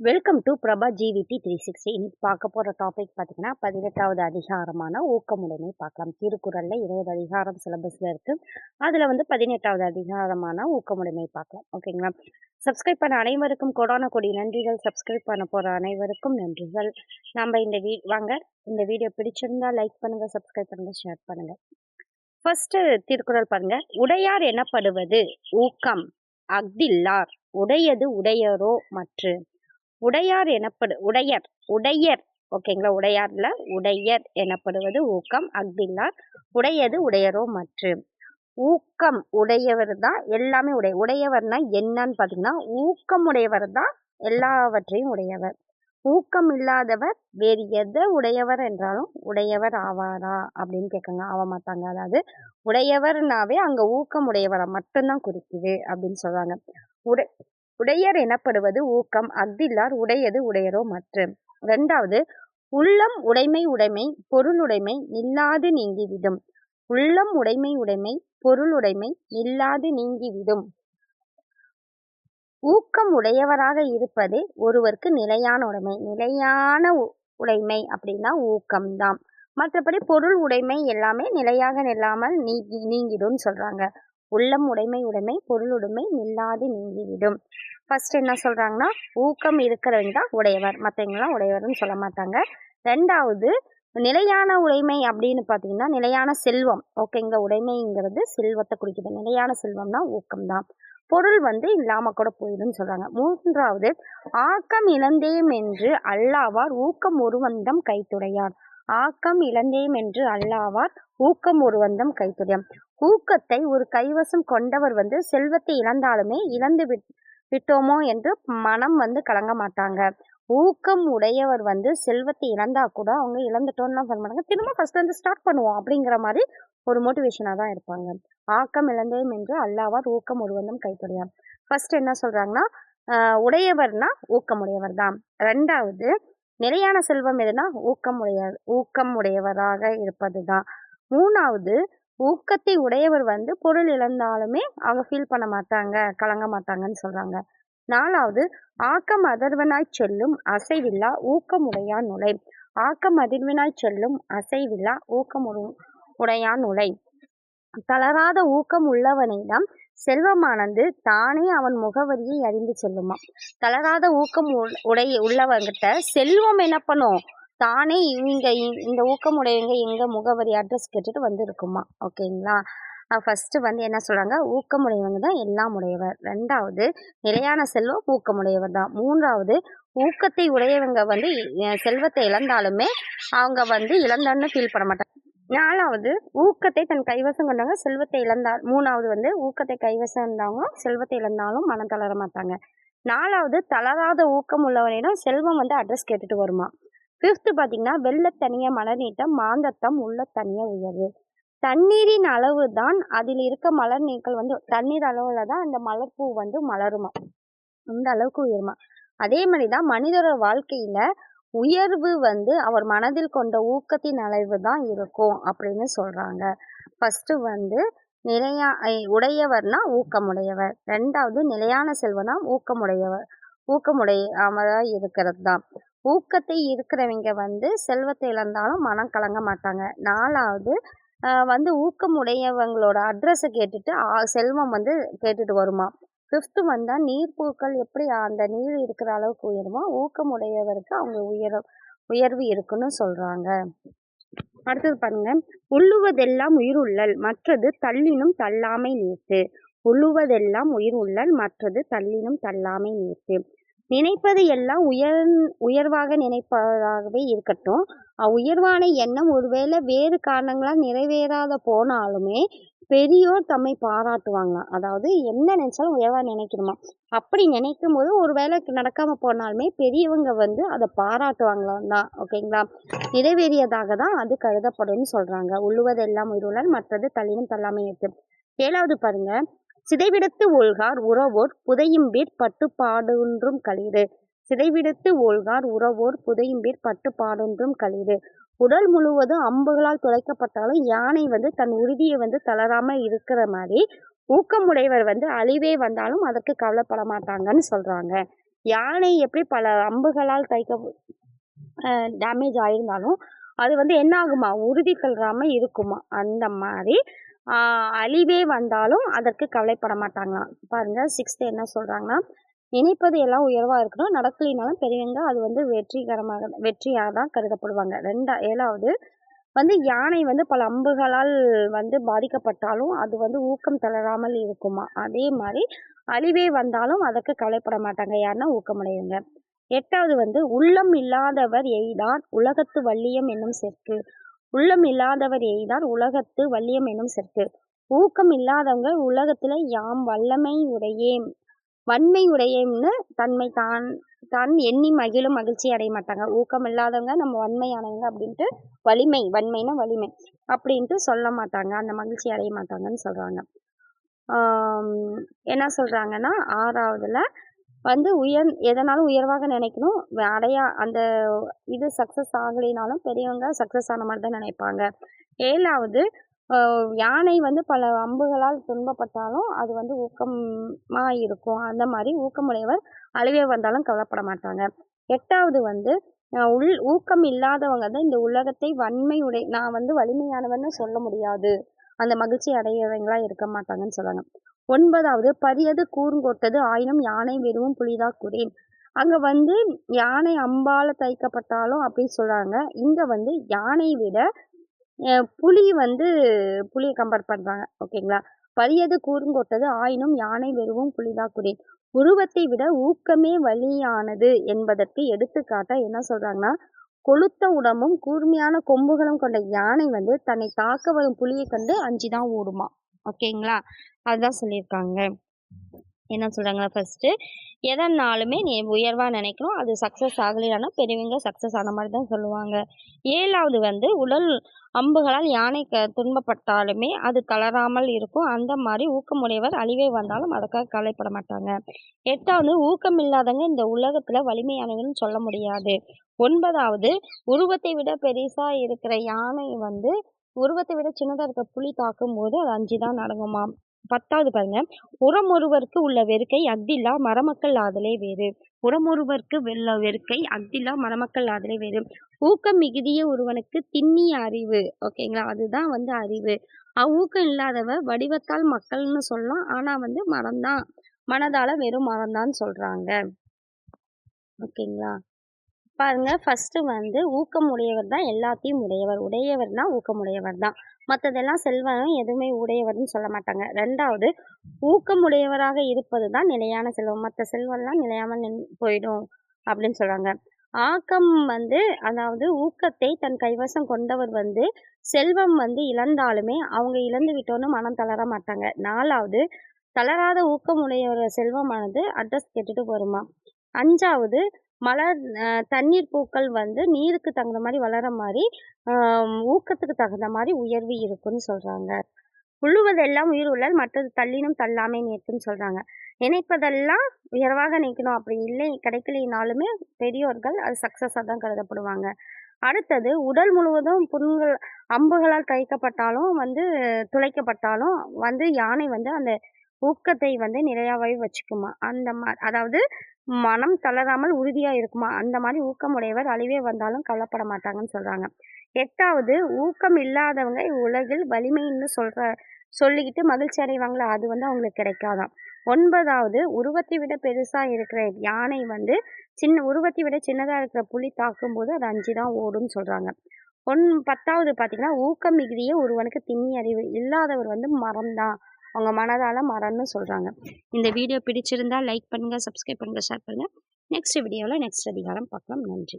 Welcome to Prabha GVD three sixty இன்னைக்கு பார்க்க போகிற டாபிக் பார்த்தீங்கன்னா பதினெட்டாவது அதிகாரமான ஊக்கமுடைமை பார்க்கலாம். திருக்குறளில் இருபது அதிகாரம் சிலபஸில் இருக்குது அதில் வந்து பதினெட்டாவது அதிகாரமான ஊக்கமுடைமை பார்க்கலாம். ஓகேங்களா சப்ஸ்கிரைப் பண்ண அனைவருக்கும் கொடான கொடி நன்றிகள். சப்ஸ்கிரைப் பண்ண போகிற அனைவருக்கும் நன்றிகள். நம்ம இந்த வீ வாங்க. இந்த வீடியோ பிடிச்சிருந்தா லைக் பண்ணுங்கள் சப்ஸ்கிரைப் பண்ணுங்கள் ஷேர் பண்ணுங்கள் ஃபர்ஸ்ட் திருக்குறள் பாருங்க. உடையார் எனப்படுவது ஊக்கம் அஃதில்லார். உடையது உடையரோ மற்று. உடையார் எனப்படு உடையர் உடையர் ஓகேங்களா உடையார்ல உடையர் எனப்படுவது ஊக்கம் அக்தில்லார் உடையது உடையரோ மற்று. ஊக்கம் உடையவர் தான் எல்லாமே உடைய உடையவர்னா என்னன்னு பார்த்தீங்கன்னா ஊக்கம் உடையவர் தான் எல்லாவற்றையும் உடையவர். ஊக்கம் இல்லாதவர் வேறு எதை உடையவர் என்றாலும் உடையவர் ஆவாரா? அப்படின்னு கேட்காங்க ஆக மாட்டாங்க. அதாவது உடையவர்னாவே அங்கே ஊக்கம் உடையவரை மட்டும்தான் குறிக்குது அப்படின்னு சொல்கிறாங்க உடை உடையர் எனப்படுவது ஊக்கம் அஃதில்லார் உடையது உடையரோ மற்று. ரெண்டாவது உள்ளம் உடைமை உடைமை பொருளுடைமை நில்லாது நீங்கிவிடும். உள்ளம் உடைமை உடைமை பொருளுடைமை நில்லாது நீங்கிவிடும். ஊக்கம் உடையவராக இருப்பதே ஒருவருக்கு நிலையான உடைமை. நிலையான உடைமை அப்படின்னா ஊக்கம்தான். மற்றபடி பொருள் உடைமை எல்லாமே நிலையாக நில்லாமல் நீங்கி நீங்கிடும் சொல்றாங்க. உள்ளம் உடைமை உடைமை பொருள் உடைமை நில்லாது நீங்கிவிடும். ஃபர்ஸ்ட் என்ன சொல்றாங்கன்னா ஊக்கம் இருக்கிறவங்க தான் உடையவர். மற்றவங்களாம் உடையவர்னு சொல்ல மாட்டாங்க. ரெண்டாவது நிலையான உடைமை அப்படின்னு பார்த்தீங்கன்னா நிலையான செல்வம். ஓகேங்க உடைமைங்கிறது செல்வத்தை குறிக்குது. நிலையான செல்வம்னா ஊக்கம்தான் பொருள் வந்து இல்லாம கூட போயிடும்னு சொல்றாங்க. மூன்றாவது ஆக்கம் இழந்தேம் என்று அல்லாவார் ஊக்கம் ஒருவந்தம் கைத்துடையார். ஆக்கம் இழந்தேம் என்று அல்லாவார் ஊக்கம் ஒருவந்தம் கைத்துடையார் ஊக்கத்தை ஒரு கைவசம் கொண்டவர் வந்து செல்வத்தை இழந்தாலுமே இழந்து விட் விட்டோமோ என்று மனம் வந்து கலங்க மாட்டாங்க. ஊக்கம் உடையவர் வந்து செல்வத்தை இழந்தா கூட அவங்க இழந்துட்டோம்னா சொல்ல மாட்டாங்க. திரும்ப ஃபர்ஸ்ட் வந்து ஸ்டார்ட் பண்ணுவோம் அப்படிங்கிற மாதிரி ஒரு மோட்டிவேஷனாக தான் இருப்பாங்க. ஆக்கம் இழந்தேன் என்று அல்லாவார் ஊக்கம் ஒருவந்தம் கைத்தொடையார் ஃபர்ஸ்ட் என்ன சொல்றாங்கன்னா உடையவர்னா ஊக்கம் உடையவர் தான். ரெண்டாவது நிலையான செல்வம் எதுனா ஊக்கம் உடைய ஊக்கம் உடையவராக இருப்பது தான். மூணாவது ஊக்கத்தை உடையவர் வந்து பொருள் இழந்தாலுமே அவங்க ஃபீல் பண்ண மாட்டாங்க கலங்க மாட்டாங்கன்னு சொல்றாங்க. நாலாவது ஆக்கம் அதிர்வனாய் செல்லும் அசைவில்லா ஊக்கம் உடையான் நுழை. ஆக்கம் அதிர்வனாய் செல்லும் அசைவில்லா ஊக்கம் உடையா உடையான் நுழை. தளராத ஊக்கம் உள்ளவனிடம் செல்வமானது தானே அவன் முகவரியை அறிந்து செல்லுமா. தளராத ஊக்கம் உடைய உள்ளவங்கிட்ட செல்வம் என்ன பண்ணும்? தானே இவங்க இந்த ஊக்கமுடையவங்க எங்கள் முகவரி அட்ரஸ் கேட்டுட்டு வந்து இருக்குமா ஓகேங்களா ஃபஸ்ட்டு வந்து என்ன சொல்கிறாங்க ஊக்கமுடையவங்க தான் எல்லாம் உடையவர். ரெண்டாவது நிலையான செல்வம் ஊக்கமுடையவர் தான். மூன்றாவது ஊக்கத்தை உடையவங்க வந்து செல்வத்தை இழந்தாலுமே அவங்க வந்து இழந்தான்னு ஃபீல் பண்ண மாட்டாங்க. நாலாவது ஊக்கத்தை தன் கைவசம் கொண்டவங்க செல்வத்தை இழந்தால் மூணாவது வந்து ஊக்கத்தை கைவசம் இருந்தவங்க செல்வத்தை இழந்தாலும் மனம் தளர மாட்டாங்க. நாலாவது தளராத ஊக்கம் உள்ளவனிடம் செல்வம் வந்து அட்ரஸ் கேட்டுட்டு வருமா? ஃபிஃப்த்து பார்த்தீங்கன்னா வெள்ளத்தனிய மலர் நீட்டம் மாந்தத்தம் உள்ள தனிய உயர்வு. தண்ணீரின் அளவு தான் அதில் இருக்க மலர் நீக்கள் வந்து தண்ணீர் அளவில் தான் அந்த மலர்பூ வந்து மலருமா அந்த அளவுக்கு உயருமா? அதே மாதிரி தான் மனிதரோட வாழ்க்கையில உயர்வு வந்து அவர் மனதில் கொண்ட ஊக்கத்தின் அளவு தான் இருக்கும் அப்படின்னு சொல்றாங்க. ஃபர்ஸ்ட் வந்து நிலையா உடையவர்னா ஊக்கமுடையவர். ரெண்டாவது நிலையான செல்வனா ஊக்கமுடையவர். ஊக்கமுடையவரா இருக்கிறது தான் ஊக்கத்தை இருக்கிறவங்க வந்து செல்வத்தை இழந்தாலும் மனம் கலங்க மாட்டாங்க. நாலாவது வந்து ஊக்கமுடையவங்களோட அட்ரஸை கேட்டுட்டு செல்வம் வந்து கேட்டுட்டு வருமா? ஃபிஃப்த்து வந்தால் நீர்ப்பூக்கள் எப்படி அந்த நீர் இருக்கிற அளவுக்கு உயருமோ ஊக்கமுடையவருக்கு அவங்க உயர உயர்வு இருக்குன்னு சொல்றாங்க. அடுத்தது பாருங்க உள்ளுவதெல்லாம் உயிர் உள்ளல் மற்றது தள்ளினும் தள்ளாமை நீர்த்து. உள்ளுவதெல்லாம் உயிர் உள்ளல் மற்றது தள்ளினும் தள்ளாமை நீர்த்து. நினைப்பது எல்லாம் உயர் உயர்வாக நினைப்பதாகவே இருக்கட்டும். அவ்வுயர்வான எண்ணம் ஒருவேளை வேறு காரணங்களால் நிறைவேறாத போனாலுமே பெரியோர் தம்மை பாராட்டுவாங்களாம் அதாவது என்ன நினைச்சாலும் உயர்வா நினைக்கணுமா? அப்படி நினைக்கும் போது ஒரு வேளை நடக்காம போனாலுமே பெரியவங்க வந்து அதை பாராட்டுவாங்களாம் தான். ஓகேங்களா நிறைவேறியதாக தான் அது கருதப்படும்னு சொல்றாங்க. உள்ளுவதெல்லாம் உயிருள்ளல் மற்றது தள்ளினும் தள்ளாமை இருக்கு ஏழாவது பாருங்க. சிதைவிடத்து ஓழ்கார் உறவோர் புதையும்பீர் பட்டுப்பாடொன்றும் களிறு. சிதைவிடத்து ஓழ்கார் உறவோர் புதையும்பீர் பட்டுப்பாடொன்றும் களிறு. உடல் முழுவதும் அம்புகளால் துளைக்கப்பட்டாலும் யானை வந்து தன் உறுதியை வந்து தளராம இருக்கிற மாதிரி ஊக்கமுடையவர் வந்து அழிவே வந்தாலும் அதற்கு கவலைப்பட மாட்டாங்கன்னு சொல்றாங்க. யானை எப்படி பல அம்புகளால் தைக்க டேமேஜ் ஆயிருந்தாலும் அது வந்து என்ன ஆகுமா உறுதி கொள்ளாமல் இருக்குமா? அந்த மாதிரி அழிவே வந்தாலும் அதற்கு கவலைப்பட மாட்டாங்களாம் பாருங்க சிக்ஸ்த்து என்ன சொல்கிறாங்கன்னா நினைப்பது எல்லாம் உயர்வாக இருக்கணும். நடக்கலினாலும் பெரியவங்க அது வந்து வெற்றிகரமாக வெற்றியாக தான் கருதப்படுவாங்க. ரெண்டா ஏழாவது வந்து யானை வந்து பல அம்புகளால் வந்து பாதிக்கப்பட்டாலும் அது வந்து ஊக்கம் தளராமல் இருக்குமா? அதே மாதிரி அழிவே வந்தாலும் அதற்கு கவலைப்பட மாட்டாங்க யாருன்னா ஊக்கமடையுங்க எட்டாவது வந்து உள்ளம் இல்லாதவர் எய்தான் உலகத்து வள்ளியம் என்னும் செற்கு. உள்ளம் இல்லாதவர் எய்தார் உலகத்து வல்லியம் என்னும் சிறப்பு ஊக்கம் இல்லாதவங்க உலகத்துல யாம் வல்லமை உடையேன் வன்மை உடையேன்னு தன்மை தான் தான் எண்ணி மகிழும் மகிழ்ச்சி அடைய மாட்டாங்க. ஊக்கம் இல்லாதவங்க நம்ம வன்மையானவங்க அப்படின்ட்டு வலிமை வன்மைனா வலிமை அப்படின்ட்டு சொல்ல மாட்டாங்க. அந்த மகிழ்ச்சி அடைய மாட்டாங்கன்னு சொல்றாங்க. என்ன சொல்றாங்கன்னா ஆறாவதுல வந்து உயர் எதனாலும் உயர்வாக நினைக்கணும். அடையா அந்த இது சக்ஸஸ் ஆகலைனாலும் பெரியவங்க சக்ஸஸ் ஆன மாதிரி தான் நினைப்பாங்க. ஏழாவது யானை வந்து பல அம்புகளால் துன்பப்பட்டாலும் அது வந்து ஊக்கமாக இருக்கும். அந்த மாதிரி ஊக்கமுடையவர் அழிவே வந்தாலும் கவலைப்பட மாட்டாங்க. எட்டாவது வந்து உள் ஊக்கம் இல்லாதவங்க தான் இந்த உலகத்தை வன்மை உடை நான் வந்து வலிமையானவன்னு சொல்ல முடியாது. அந்த மகிழ்ச்சி அடையவங்களா இருக்க மாட்டாங்கன்னு சொல்லுவாங்க ஒன்பதாவது பரியது கூர்ங்கொட்டது ஆயினும் யானை வெறுவும் புலிதா கூறேன் அங்க வந்து யானை அம்பால தைக்கப்பட்டாலும் அப்படின்னு சொல்றாங்க. இங்க வந்து யானை விட புலி வந்து புலியை கம்பேர் பண்றாங்க. ஓகேங்களா? பரியது கூர்ங்கொட்டது ஆயினும் யானை வெறுவும் புலிதா கூறேன் உருவத்தை விட ஊக்கமே வலியானது என்பதற்கு எடுத்துக்காட்டா என்ன சொல்றாங்கன்னா கொளுத்த உடம்பும் கூர்மையான கொம்புகளும் கொண்ட யானை வந்து தன்னை தாக்க வரும் புலியை கண்டு அஞ்சுதான் ஓடுமா? ஓகேங்களா அதுதான் சொல்லியிருக்காங்க. என்ன சொல்கிறாங்க ஃபஸ்ட்டு எதனாலுமே நீ உயர்வாக நினைக்கணும். அது சக்ஸஸ் ஆகலைன்னா பெரியவங்க சக்ஸஸ் ஆன மாதிரி தான் சொல்லுவாங்க. ஏழாவது வந்து உடல் அம்புகளால் யானை க துன்பப்பட்டாலுமே அது தளராமல் இருக்கும். அந்த மாதிரி ஊக்கமுடையவர் அழிவே வந்தாலும் அதுக்காக கவலைப்பட மாட்டாங்க. எட்டாவது ஊக்கம் இல்லாதவங்க இந்த உலகத்தில் வலிமையானவங்கன்னு சொல்ல முடியாது. ஒன்பதாவது உருவத்தை விட பெருசாக இருக்கிற யானை வந்து உருவத்தை விட சின்னதாக இருக்க புலி தாக்கும் போது அது அஞ்சு தான் நடங்குமாம் பத்தாவது பாருங்க. உரமொருவருக்கு உள்ள வெறுக்கை அக்தில்லா மரமக்கள் ஆதலே வேறு. உரமொருவருக்கு வெள்ள வெறுக்கை அக்தில்லா மரமக்கள் ஆதலே வேறு. ஊக்கம் மிகுதிய ஒருவனுக்கு திண்ணிய அறிவு. ஓகேங்களா? அதுதான் வந்து அறிவு. அவ்வூக்கம் இல்லாதவ வடிவத்தால் மக்கள்னு சொல்லலாம். ஆனா வந்து மரம்தான். மனதால வெறும் மரம்தான் சொல்றாங்க. ஓகேங்களா? பாருங்க ஃபஸ்ட்டு வந்து ஊக்கம் உடையவர் தான் எல்லாத்தையும் உடையவர். உடையவர்னா ஊக்கமுடையவர் தான். மற்றதெல்லாம் செல்வம் எதுவுமே உடையவர்னு சொல்ல மாட்டாங்க. ரெண்டாவது ஊக்கமுடையவராக இருப்பது தான் நிலையான செல்வம். மற்ற செல்வம்லாம் நிலையாமல் நின் போயிடும் அப்படின்னு சொல்கிறாங்க ஆக்கம் வந்து அதாவது ஊக்கத்தை தன் கைவசம் கொண்டவர் வந்து செல்வம் வந்து இழந்தாலுமே அவங்க இழந்து விட்டோன்னு மனம் தளர மாட்டாங்க. நாலாவது தளராத ஊக்கமுடையவர் செல்வமானது அட்ரஸ் கெட்டுட்டு வருமா அஞ்சாவது மலர் தண்ணீர் பூக்கள் வந்து நீருக்கு தகுந்த மாதிரி வளர மாதிரி ஊக்கத்துக்கு தகுந்த மாதிரி உயர்வு இருக்குன்னு சொல்கிறாங்க உள்ளுவதெல்லாம் உயிர் உள்ளல் மற்றது தள்ளினும் தள்ளாமே நிற்கும்னு சொல்கிறாங்க நினைப்பதெல்லாம் உயர்வாக நிற்கணும். அப்படி இல்லை கிடைக்கலினாலுமே பெரியோர்கள் அது சக்ஸஸாக தான் கருதப்படுவாங்க. அடுத்தது உடல் முழுவதும் புண்கள் அம்புகளால் தைக்கப்பட்டாலும் வந்து துளைக்கப்பட்டாலும் வந்து யானை வந்து அந்த ஊக்கத்தை வந்து நிலையாகவே வச்சுக்குமா? அந்த மாதிரி அதாவது மனம் தளராமல் உறுதியாக இருக்குமா? அந்த மாதிரி ஊக்கமுடையவர் அழிவே வந்தாலும் கவலைப்பட மாட்டாங்கன்னு சொல்கிறாங்க எட்டாவது ஊக்கம் இல்லாதவங்க உலகில் வலிமைன்னு சொல்கிற சொல்லிக்கிட்டு மகிழ்ச்சி அடைவாங்களா? அது வந்து அவங்களுக்கு கிடைக்காதான். ஒன்பதாவது உருவத்தை விட பெருசாக இருக்கிற யானை வந்து சின்ன உருவத்தை விட சின்னதாக இருக்கிற புலி தாக்கும்போது அது அஞ்சு தான் ஓடும்னு சொல்கிறாங்க ஒன் பத்தாவது பார்த்தீங்கன்னா ஊக்கம் மிகுதியே ஒருவனுக்கு திண்ணி அறிவு இல்லாதவர் வந்து மரம் தான் அவங்க மனதால் மரம்னு சொல்கிறாங்க இந்த வீடியோ பிடிச்சிருந்தா லைக் பண்ணுங்கள் சப்ஸ்கிரைப் பண்ணுங்கள் ஷேர் பண்ணுங்கள் நெக்ஸ்ட் வீடியோவில் நெக்ஸ்ட் அதிகாரம் பார்க்கலாம். நன்றி.